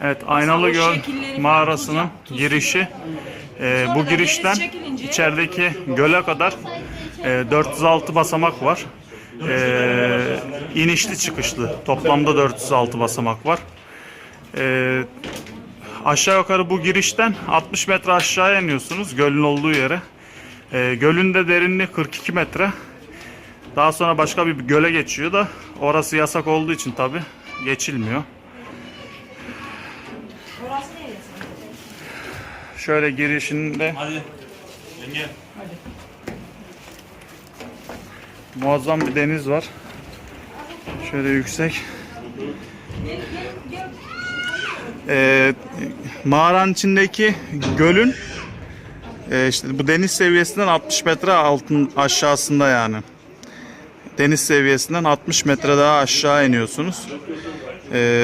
Evet, Aynalı Göl mağarasının girişi. Ee, bu girişten içerideki göle kadar e, 406 basamak var. Ee, inişli çıkışlı. Toplamda 406 basamak var. Ee, aşağı yukarı bu girişten 60 metre aşağıya iniyorsunuz gölün olduğu yere. Ee, gölün de derinliği 42 metre. Daha sonra başka bir göle geçiyor da orası yasak olduğu için tabi geçilmiyor. Şöyle girişinde Hadi. Yenge. muazzam bir deniz var. Şöyle yüksek. Ee, mağaranın içindeki gölün e, işte bu deniz seviyesinden 60 metre altın aşağısında yani. Deniz seviyesinden 60 metre daha aşağı iniyorsunuz. Ee,